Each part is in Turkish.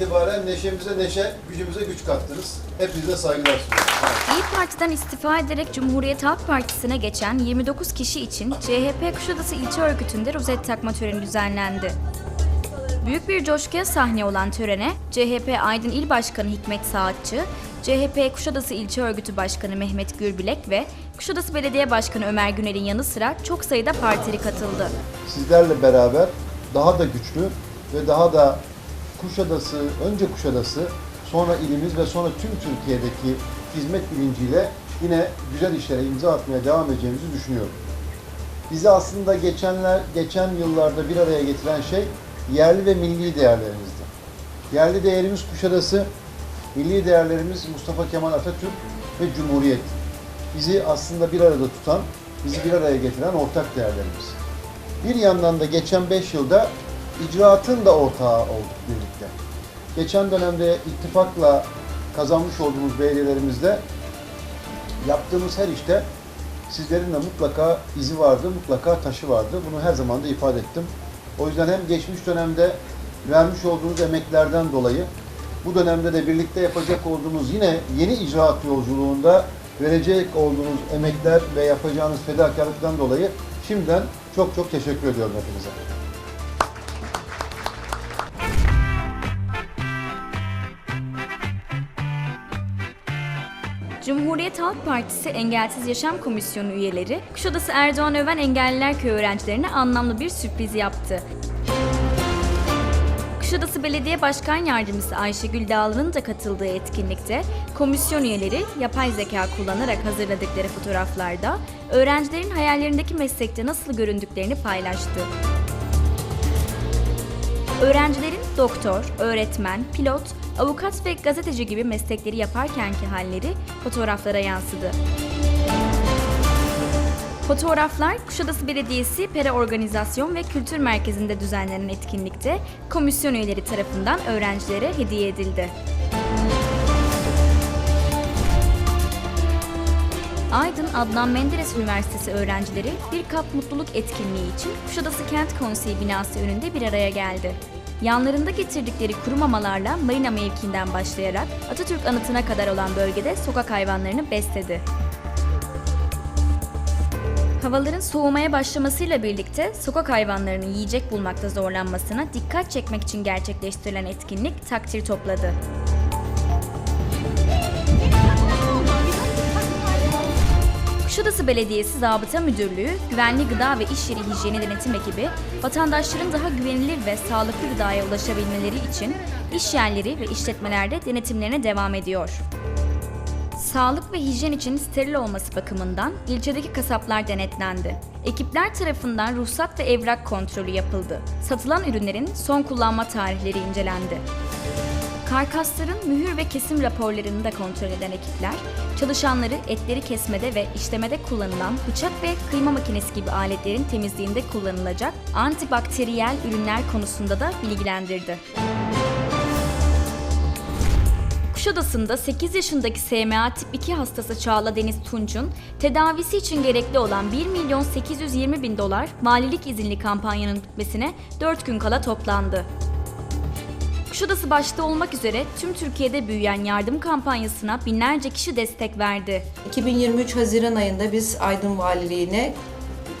itibaren neşemize neşe, gücümüze güç kattınız. Hepinize saygılar sunuyorum. İyi Parti'den istifa ederek Cumhuriyet Halk Partisi'ne geçen 29 kişi için CHP Kuşadası İlçe Örgütü'nde rozet takma töreni düzenlendi. Büyük bir coşkuya sahne olan törene CHP Aydın İl Başkanı Hikmet Saatçı, CHP Kuşadası İlçe Örgütü Başkanı Mehmet Gürbilek ve Kuşadası Belediye Başkanı Ömer Güner'in yanı sıra çok sayıda partili katıldı. Sizlerle beraber daha da güçlü ve daha da Kuşadası, önce Kuşadası, sonra ilimiz ve sonra tüm Türkiye'deki hizmet bilinciyle yine güzel işlere imza atmaya devam edeceğimizi düşünüyorum. Bizi aslında geçenler, geçen yıllarda bir araya getiren şey yerli ve milli değerlerimizdi. Yerli değerimiz Kuşadası, milli değerlerimiz Mustafa Kemal Atatürk ve Cumhuriyet. Bizi aslında bir arada tutan, bizi bir araya getiren ortak değerlerimiz. Bir yandan da geçen 5 yılda icraatın da ortağı olduk birlikte. Geçen dönemde ittifakla kazanmış olduğumuz belediyelerimizde yaptığımız her işte sizlerin de mutlaka izi vardı, mutlaka taşı vardı. Bunu her zaman da ifade ettim. O yüzden hem geçmiş dönemde vermiş olduğunuz emeklerden dolayı bu dönemde de birlikte yapacak olduğumuz yine yeni icraat yolculuğunda verecek olduğunuz emekler ve yapacağınız fedakarlıktan dolayı şimdiden çok çok teşekkür ediyorum hepinize. Cumhuriyet Halk Partisi Engelsiz Yaşam Komisyonu üyeleri Kuşadası Erdoğan Öven Engelliler Köyü öğrencilerine anlamlı bir sürpriz yaptı. Kuşadası Belediye Başkan Yardımcısı Ayşegül Dağlı'nın da katıldığı etkinlikte komisyon üyeleri yapay zeka kullanarak hazırladıkları fotoğraflarda öğrencilerin hayallerindeki meslekte nasıl göründüklerini paylaştı. Öğrencilerin doktor, öğretmen, pilot, avukat ve gazeteci gibi meslekleri yaparkenki halleri fotoğraflara yansıdı. Fotoğraflar Kuşadası Belediyesi Pere Organizasyon ve Kültür Merkezi'nde düzenlenen etkinlikte komisyon üyeleri tarafından öğrencilere hediye edildi. Aydın Adnan Menderes Üniversitesi öğrencileri bir kap mutluluk etkinliği için Kuşadası Kent Konseyi binası önünde bir araya geldi. Yanlarında getirdikleri kuru mamalarla marina mevkiinden başlayarak Atatürk anıtına kadar olan bölgede sokak hayvanlarını besledi. Havaların soğumaya başlamasıyla birlikte sokak hayvanlarının yiyecek bulmakta zorlanmasına dikkat çekmek için gerçekleştirilen etkinlik takdir topladı. Kuşadası Belediyesi Zabıta Müdürlüğü, Güvenli Gıda ve İş Yeri Hijyeni Denetim Ekibi, vatandaşların daha güvenilir ve sağlıklı gıdaya ulaşabilmeleri için iş yerleri ve işletmelerde denetimlerine devam ediyor. Sağlık ve hijyen için steril olması bakımından ilçedeki kasaplar denetlendi. Ekipler tarafından ruhsat ve evrak kontrolü yapıldı. Satılan ürünlerin son kullanma tarihleri incelendi. Karkasların mühür ve kesim raporlarını da kontrol eden ekipler, çalışanları etleri kesmede ve işlemede kullanılan bıçak ve kıyma makinesi gibi aletlerin temizliğinde kullanılacak antibakteriyel ürünler konusunda da bilgilendirdi. Kuşadası'nda 8 yaşındaki SMA tip 2 hastası Çağla Deniz Tunç'un tedavisi için gerekli olan 1 milyon 820 bin dolar valilik izinli kampanyanın bitmesine 4 gün kala toplandı. Kuşadası başta olmak üzere tüm Türkiye'de büyüyen yardım kampanyasına binlerce kişi destek verdi. 2023 Haziran ayında biz Aydın Valiliğine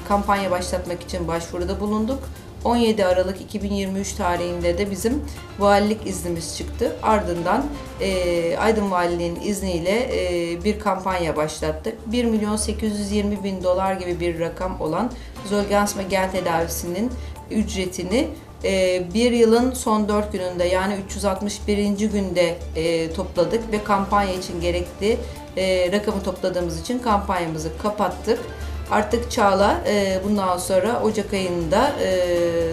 kampanya başlatmak için başvuruda bulunduk. 17 Aralık 2023 tarihinde de bizim valilik iznimiz çıktı. Ardından e, Aydın Valiliğinin izniyle e, bir kampanya başlattık. 1 milyon 820 bin dolar gibi bir rakam olan Zolgensma gen tedavisinin ücretini e, bir yılın son 4 gününde yani 361. günde e, topladık ve kampanya için gerekli e, rakamı topladığımız için kampanyamızı kapattık. Artık Çağla bundan sonra Ocak ayında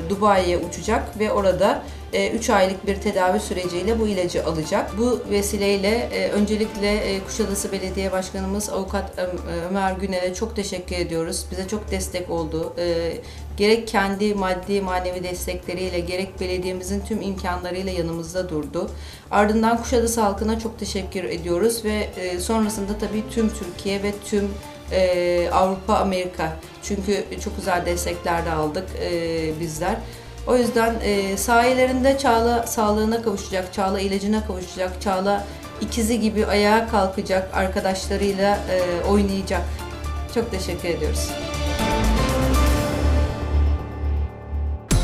Dubai'ye uçacak ve orada 3 aylık bir tedavi süreciyle bu ilacı alacak. Bu vesileyle e, öncelikle e, Kuşadası Belediye Başkanımız Avukat Ömer Günel'e çok teşekkür ediyoruz. Bize çok destek oldu. E, gerek kendi maddi manevi destekleriyle gerek belediyemizin tüm imkanlarıyla yanımızda durdu. Ardından Kuşadası halkına çok teşekkür ediyoruz ve e, sonrasında tabii tüm Türkiye ve tüm e, Avrupa, Amerika çünkü çok güzel destekler de aldık e, bizler. O yüzden e, sayelerinde Çağla sağlığına kavuşacak, Çağla ilacına kavuşacak, Çağla ikizi gibi ayağa kalkacak, arkadaşlarıyla e, oynayacak. Çok teşekkür ediyoruz.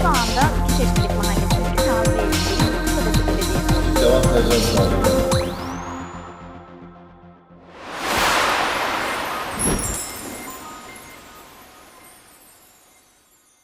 Şu anda Üçeşmelik Mahallesi'nde Devam edeceğiz.